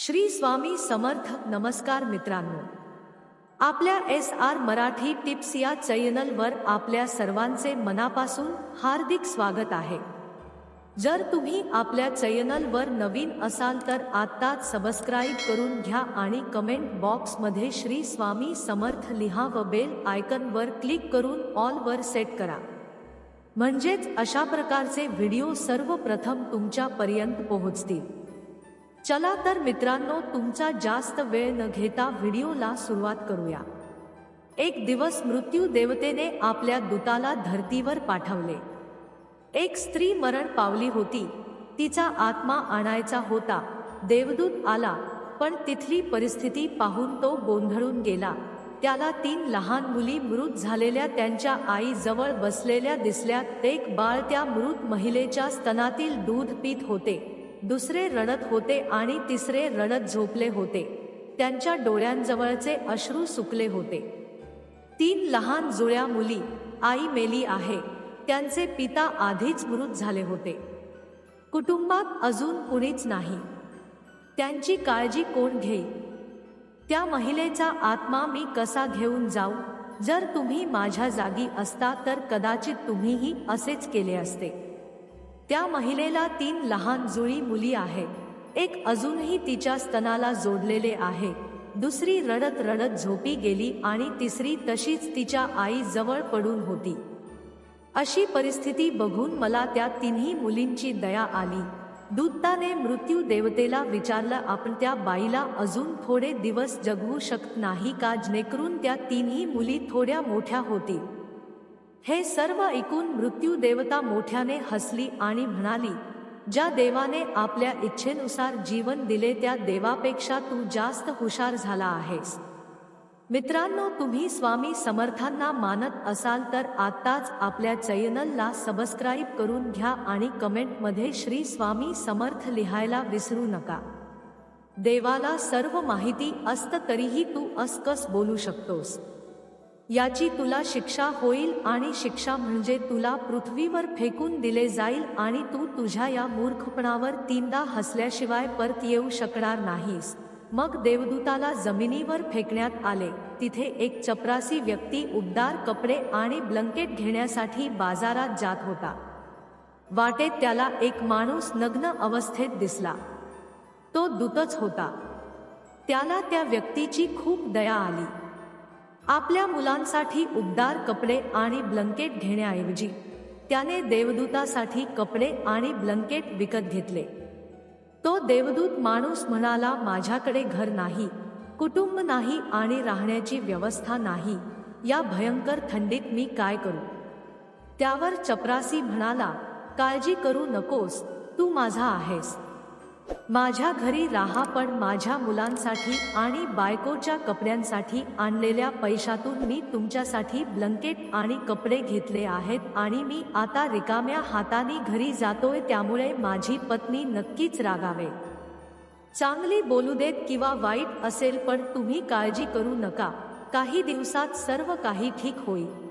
श्री स्वामी समर्थ नमस्कार मित्रांनो. आपल्या एस आर मराठी टिप्स या चॅनलवर आपल्या सर्वांचे मनापासून हार्दिक स्वागत आहे. जर तुम्ही आपल्या चॅनलवर नवीन असाल तर आत्ताच सबस्क्राईब करून घ्या आणि कमेंट बॉक्समध्ये श्री स्वामी समर्थ लिहा व बेल आयकनवर क्लिक करून ऑलवर सेट करा. म्हणजेच अशा प्रकारचे व्हिडिओ सर्वप्रथम तुमच्यापर्यंत पोहोचतील. चला तर मित्रांनो तुमचा जास्त वेळ न घेता व्हिडिओला सुरुवात करूया. एक दिवस मृत्यू देवतेने आपल्या दूताला धरतीवर पाठवले. एक स्त्री मरण पावली होती. तिचा आत्मा आणायचा होता. देवदूत आला पण तिथली परिस्थिती पाहून तो गोंधळून गेला. त्याला तीन लहान मुली मृत झालेल्या त्यांच्या आईजवळ बसलेल्या दिसल्या एक बाळ त्या मृत महिलेच्या स्तनातील दूध पीत होते. दुसरे रडत होते आणि तिसरे रडत झोपले होते. त्यांच्या डोळ्यांजवळचे अश्रू सुकले होते. तीन लहान जुळ्या मुली आई मेली आहे. त्यांचे पिता आधीच मृत झाले होते. कुटुंबात अजून कुणीच नाही. त्यांची काळजी कोण घेई त्या महिलेचा आत्मा मी कसा घेऊन जाऊ? जर तुम्ही माझ्या जागी असता तर कदाचित तुम्हीही असेच केले असते. त्या महिलेला तीन लहान जुळी मुली आहेत. एक अजूनही तिच्या स्तनाला जोडलेले आहे. दुसरी रडत रडत झोपी गेली आणि तिसरी तशीच तिच्या आई जवळ पडून होती. अशी परिस्थिती बघून मला त्या तिन्ही मुलींची दया आली. दूताने मृत्यू देवतेला विचारलं आपण त्या बाईला अजून थोडे दिवस जगवू शकत नाही का जेणेकरून त्या तिन्ही मुली थोड्या मोठ्या होतील? हे सर्व ऐकून मृत्यू देवता मोठ्याने हसली आणि म्हणाली ज्या देवाने आपल्या इच्छेनुसार जीवन दिले त्या देवापेक्षा तू जास्त हुशार झाला आहेस. मित्रांनो तुम्ही स्वामी समर्थांना मानत असाल तर आत्ताच आपल्या चॅनलला सबस्क्राईब करून घ्या आणि कमेंटमध्ये श्री स्वामी समर्थ लिहायला विसरू नका. देवाला सर्व माहिती असत तरीही तू असकस बोलू शकतोस. याची तुला शिक्षा होईल आणि शिक्षा म्हणजे तुला पृथ्वीवर फेकून दिले जाईल आणि तू तुझ्या या मूर्खपणावर तीनदा हसल्याशिवाय परत येऊ शकणार नाहीस. मग देवदूताला जमिनीवर फेकण्यात आले. तिथे एक चपरासी व्यक्ती उबदार कपडे आणि ब्लंकेट घेण्यासाठी बाजारात जात होता. वाटेत त्याला एक माणूस नग्न अवस्थेत दिसला. तो दूतच होता. त्याला त्या व्यक्तीची खूप दया आली. आपल्या मुलांसाठी उबदार कपडे आणि ब्लंकेट घेण्याऐवजी त्याने देवदूतासाठी कपडे आणि ब्लंकेट विकत घेतले. तो देवदूत माणूस म्हणाला माझ्याकडे घर नाही कुटुंब नाही आणि राहण्याची व्यवस्था नाही. या भयंकर थंडीत मी काय करू? त्यावर चपरासी म्हणाला काळजी करू नकोस तू माझा आहेस. माझ्या घरी राहा पण माझ्या मुलांसाठी आणि बायकोच्या कपड्यांसाठी आणलेल्या पैशातून मी तुमच्यासाठी ब्लंकेट आणि कपडे घेतले आहेत आणि मी आता रिकाम्या हाताने घरी जातोय त्यामुळे माझी पत्नी नक्कीच रागावे. चांगली बोलू देत किंवा वाईट असेल पण तुम्ही काळजी करू नका. काही दिवसात सर्व काही ठीक होईल.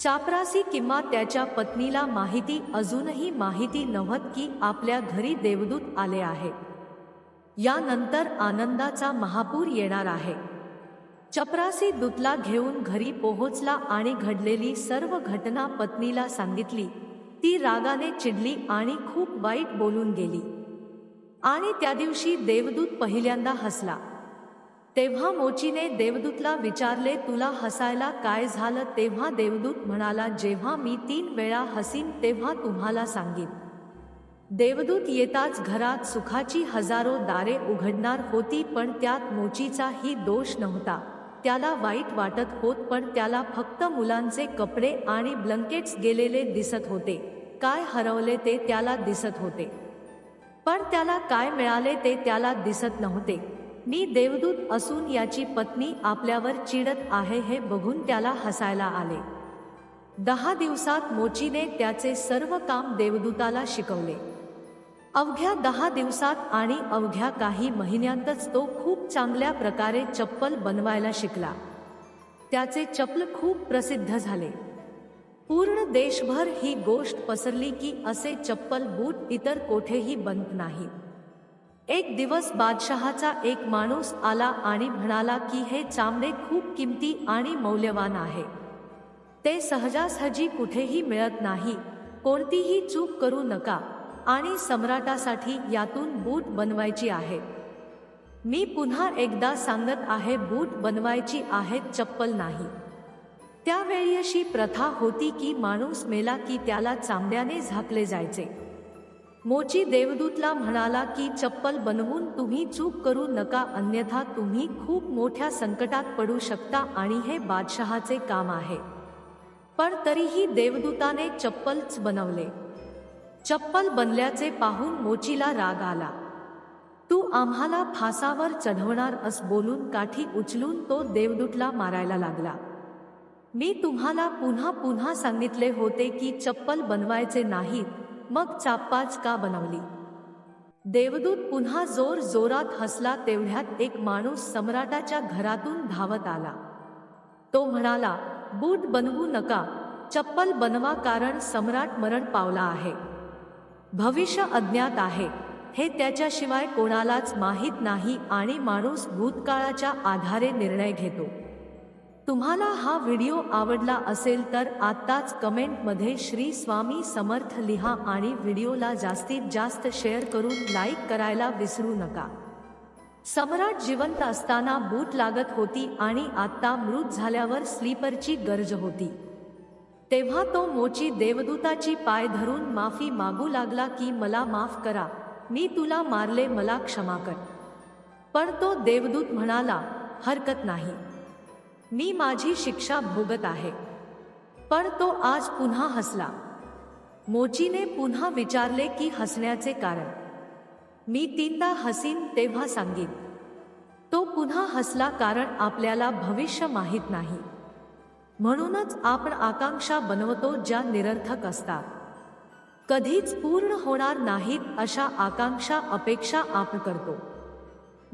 चापरासी किंवा त्याच्या पत्नीला माहिती अजूनही माहिती नव्हत की आपल्या घरी देवदूत आले आहे. यानंतर आनंदाचा महापूर येणार आहे. चपरासी दूतला घेऊन घरी पोहोचला आणि घडलेली सर्व घटना पत्नीला सांगितली. ती रागाने चिडली आणि खूप वाईट बोलून गेली. आणि त्या दिवशी देवदूत पहिल्यांदा हसला. तेव्हा मोचीने देवदूतला विचारले तुला हसायला काय झालं? तेव्हा देवदूत म्हणाला जेव्हा मी तीन वेळा हसीन तेव्हा तुम्हाला सांगीन. देवदूत येताच घरात सुखाची हजारो दारे उघडणार होती पण त्यात मोचीचाही दोष नव्हता. त्याला वाईट वाटत होत पण त्याला फक्त मुलांचे कपडे आणि ब्लंकेट्स गेलेले दिसत होते. काय हरवले ते त्याला दिसत होते. पण त्याला काय मिळाले ते त्याला दिसत नव्हते. मी देवदूत असून याची पत्नी आपल्यावर चिडत आहे हे बघून त्याला हसायला आले. दहा दिवसात मोचीने त्याचे सर्व काम देवदूताला शिकवले. अवघ्या दहा दिवसात आणि अवघ्या काही महिन्यांतच तो खूप चांगल्या प्रकारे चप्पल बनवायला शिकला. त्याचे चप्पल खूप प्रसिद्ध झाले. पूर्ण देशभर ही गोष्ट पसरली की असे चप्पल बूट इतर कोठेही बनत नाहीत एक दिवस बादशहाचा एक माणूस आला आणि म्हणाला की हे चामडे खूप किमती आणि मौल्यवान आहे. ते सहजासहजी कुठेही मिळत नाही. कोणतीही चूक करू नका आणि सम्राटासाठी यातून बूट बनवायची आहे. मी पुन्हा एकदा सांगत आहे बूट बनवायची आहेत चप्पल नाही. त्यावेळी अशी प्रथा होती की माणूस मेला की त्याला चांबड्याने झाकले जायचे. मोची देवदूतला म्हणाला की चप्पल बनवून तुम्ही चूक करू नका अन्यथा तुम्ही खूप मोठ्या संकटात पडू शकता आणि हे बादशहाचे काम आहे. पण तरीही देवदूताने चप्पलच बनवले. चप्पल बनल्याचे पाहून मोचीला राग आला. तू आम्हाला फासावर चढवणार अस बोलून काठी उचलून तो देवदूतला मारायला लागला. मी तुम्हाला पुन्हा पुन्हा सांगितले होते की चप्पल बनवायचे नाहीत मग चाप्पाच का बनवली? देवदूत पुन्हा जोर जोरात हसला तेवढ्यात एक माणूस सम्राटाच्या घरातून धावत आला. तो म्हणाला बूट बनवू नका चप्पल बनवा कारण सम्राट मरण पावला आहे. भविष्य अज्ञात आहे. हे त्याच्याशिवाय कोणालाच माहीत नाही आणि माणूस भूतकाळाच्या आधारे निर्णय घेतो. तुम्हाला हा व्हिडिओ आवडला असेल तर आत्ताच कमेंटमध्ये श्री स्वामी समर्थ लिहा आणि व्हिडिओला जास्तीत जास्त शेअर करून लाईक करायला विसरू नका. सम्राट जिवंत असताना बूट लागत होती आणि आत्ता मृत झाल्यावर स्लीपरची गरज होती. तेव्हा तो मोची देवदूताची पाय धरून माफी मागू लागला की मला माफ करा मी तुला मारले मला क्षमा कर. पण तो देवदूत म्हणाला हरकत नाही. मी माझी शिक्षा भोगत आहे. पण तो आज पुन्हा हसला. मोचीने पुन्हा विचारले की हसण्याचे कारण. मी तीनदा हसीन तेव्हा सांगीन. तो पुन्हा हसला कारण आपल्याला भविष्य माहीत नाही. म्हणूनच आपण आकांक्षा बनवतो ज्या निरर्थक असतात. कधीच पूर्ण होणार नाहीत अशा आकांक्षा अपेक्षा आपण करतो.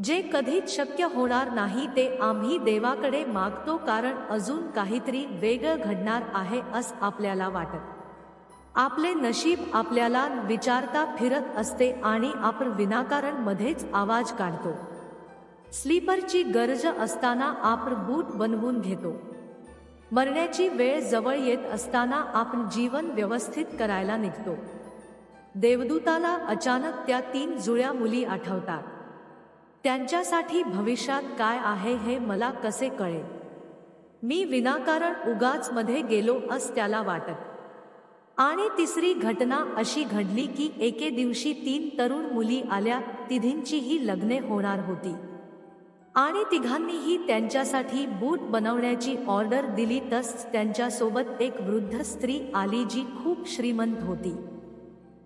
जे कधीच शक्य होणार नाही ते आम्ही देवाकडे मागतो कारण अजून काहीतरी वेगळं घडणार आहे असं आपल्याला वाटत. आपले नशीब आपल्याला विचारता फिरत असते आणि आपण विनाकारण मध्येच आवाज काढतो. स्लीपरची गरज असताना आपण बूट बनवून घेतो. मरण्याची वेळ जवळ येत असताना आपण जीवन व्यवस्थित करायला निघतो. देवदूताला अचानक त्या तीन जुळ्या मुली आठवतात. त्यांच्यासाठी भविष्यात काय आहे हे मला कसे कळेल? मी विनाकारण उगाच मध्ये गेलो अस त्याला वाटत. आणि तिसरी घटना अशी घडली की एके दिवशी तीन तरुण मुली आल्या तिघींचीही लग्ने होणार होती. आणि तिघांनीही त्यांच्यासाठी बूट बनवण्याची ऑर्डर दिली तस त्यांच्यासोबत एक वृद्ध स्त्री आली जी खूप श्रीमंत होती.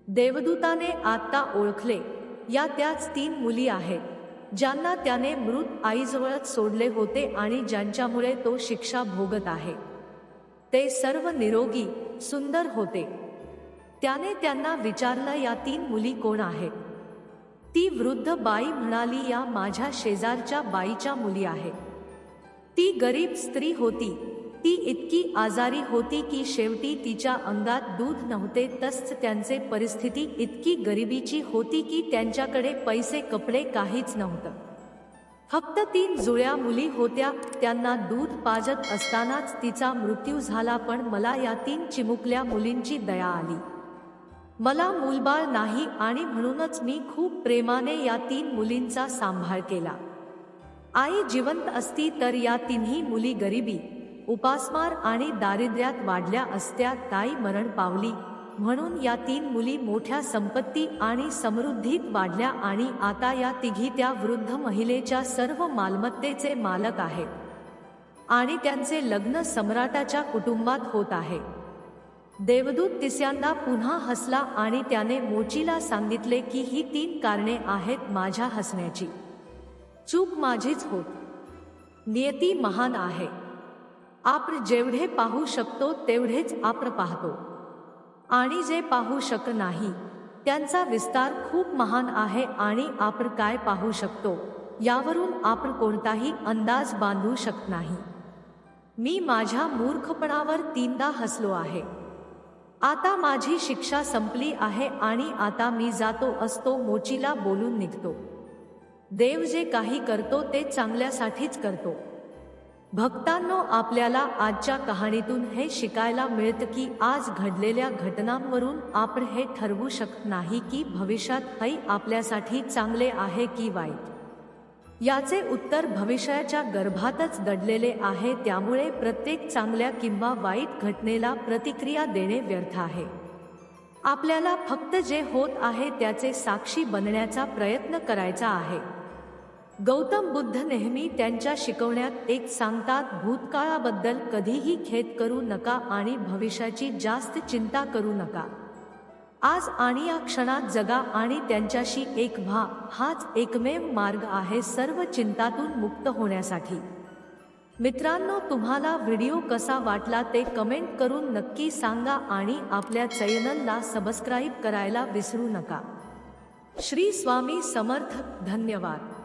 देवदूताने आत्ता ओळखले या त्याच तीन मुली आहेत. ज्यांना त्याने मृत आईजवळच सोडले होते आणि ज्यांच्यामुळे तो शिक्षा भोगत आहे. ते सर्व निरोगी सुंदर होते. त्याने त्यांना विचारलं या तीन मुली कोण आहेत? ती वृद्ध बाई म्हणाली या माझ्या शेजारच्या बाईच्या मुली आहे. ती गरीब स्त्री होती. ती इतकी आजारी होती की शेवटी तिच्या अंगात दूध नव्हते तसच त्यांचे परिस्थिती इतकी गरिबीची होती की त्यांच्याकडे पैसे कपडे काहीच नव्हतं. फक्त तीन जुळ्या मुली होत्या त्यांना दूध पाजत असतानाच तिचा मृत्यू झाला पण मला या तीन चिमुकल्या मुलींची दया आली. मला मूलबाळ नाही आणि म्हणूनच मी खूप प्रेमाने या तीन मुलींचा सांभाळ केला. आई जिवंत असती तर या तिन्ही मुली गरिबी उपासमार आणि दारिद्र्यात वाढल्या असत्या ताई मरण पावली. म्हणून या तीन मुली मोठ्या संपत्ती आणि समृद्धीत वाढल्या आणि आता या तिघी त्या वृद्ध महिलेच्या सर्व मालमत्तेचे मालक आहेत. आणि त्यांचे लग्न सम्राटाच्या कुटुंबात होत आहे. देवदूत तिसऱ्यांदा पुन्हा हसला आणि त्याने मोचीला सांगितले की ही तीन कारणे आहेत माझ्या हसण्याची. चूक माझीच होत. नियती महान आहे. आपण जेवढे पाहू शकतो तेवढेच आपण पाहतो. आणि जे पाहू शक नाही त्यांचा विस्तार खूप महान आहे आणि आपण काय पाहू शकतो यावरून आपण कोणताही अंदाज बांधू शकत नाही. मी माझ्या मूर्खपणावर तीनदा हसलो आहे. आता माझी शिक्षा संपली आहे आणि आता मी जातो असतो मोचीला बोलून निघतो. देव जे काही करतो ते चांगल्यासाठीच करतो. भक्तांनो आपल्याला आजच्या कहाणीतून हे शिकायला मिळतं की आज घडलेल्या घटनांवरून आपण हे ठरवू शकत नाही की भविष्यात काही आपल्यासाठी चांगले आहे की वाईट. याचे उत्तर भविष्याच्या गर्भातच दडलेले आहे त्यामुळे प्रत्येक चांगल्या किंवा वाईट घटनेला प्रतिक्रिया देणे व्यर्थ आहे. आपल्याला फक्त जे होत आहे त्याचे साक्षी बनण्याचा प्रयत्न करायचा आहे. गौतम बुद्ध नेहमी त्यांच्या शिकवण्यात एक सांगतात भूतकाळाबद्दल कधीही खेद करू नका आणि भविष्याची जास्त चिंता करू नका. आज आणि या क्षणात जगा आणि त्यांच्याशी एक व्हा. हाच एकमेव मार्ग आहे सर्व चिंतातून मुक्त होण्यासाठी. मित्रांनो तुम्हाला व्हिडिओ कसा वाटला ते कमेंट करून नक्की सांगा आणि आपल्या चॅनलला सबस्क्राईब करायला विसरू नका. श्री स्वामी समर्थ धन्यवाद.